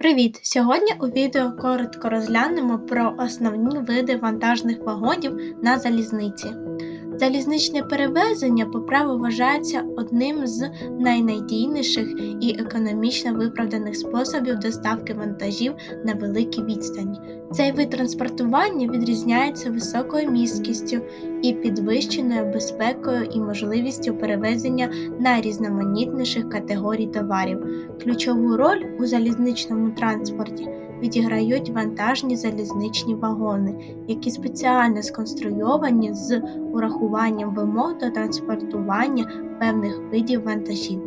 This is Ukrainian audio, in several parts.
Привіт! Сьогодні у відео коротко розглянемо про основні види вантажних вагонів на залізниці. Залізничне перевезення по праву вважається одним з найнадійніших і економічно виправданих способів доставки вантажів на великі відстані. Цей вид транспортування відрізняється високою місткістю і підвищеною безпекою і можливістю перевезення найрізноманітніших категорій товарів. Ключову роль у залізничному транспорті відіграють вантажні залізничні вагони, які спеціально сконструйовані з урахуванням вимог до транспортування певних видів вантажів.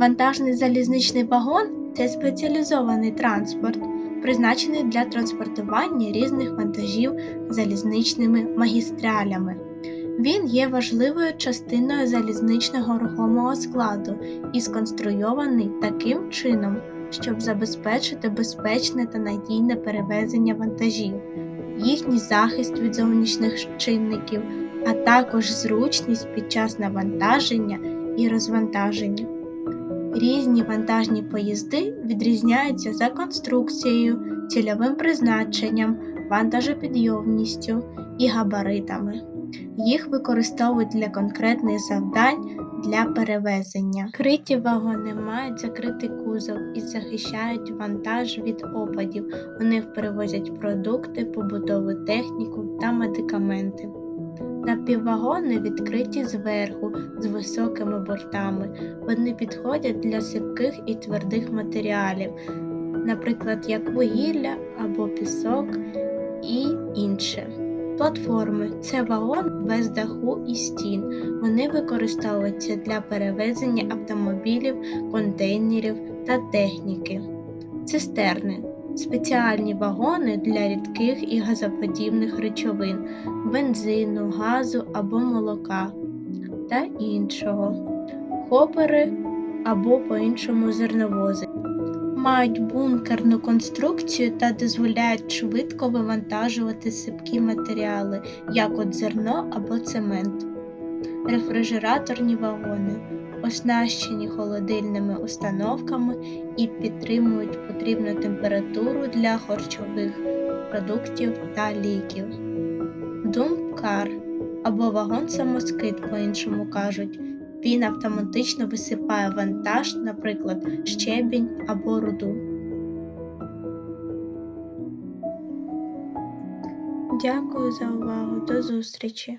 Вантажний залізничний вагон це спеціалізований транспорт, призначений для транспортування різних вантажів залізничними магістралями. Він є важливою частиною залізничного рухомого складу і сконструйований таким чином, щоб забезпечити безпечне та надійне перевезення вантажів, їхній захист від зовнішніх чинників, а також зручність під час навантаження і розвантаження. Різні вантажні поїзди відрізняються за конструкцією, цільовим призначенням, вантажопідйомністю і габаритами. Їх використовують для конкретних завдань для перевезення. Криті вагони мають закритий кузов і захищають вантаж від опадів. У них перевозять продукти, побутову техніку та медикаменти. Напіввагони відкриті зверху з високими бортами. Вони підходять для сипких і твердих матеріалів, наприклад, як вугілля або пісок і інше. Платформи це вагон без даху і стін. Вони використовуються для перевезення автомобілів, контейнерів та техніки. Цистерни спеціальні вагони для рідких і газоподібних речовин, бензину, газу або молока та іншого, хопери або по-іншому зерновози. Мають бункерну конструкцію та дозволяють швидко вивантажувати сипкі матеріали, як от зерно або цемент, рефрижераторні вагони, оснащені холодильними установками і підтримують потрібну температуру для харчових продуктів та ліків, думкар або вагон самоскид, по-іншому кажуть. Він автоматично висипає вантаж, наприклад, щебінь або руду. Дякую за увагу. До зустрічі!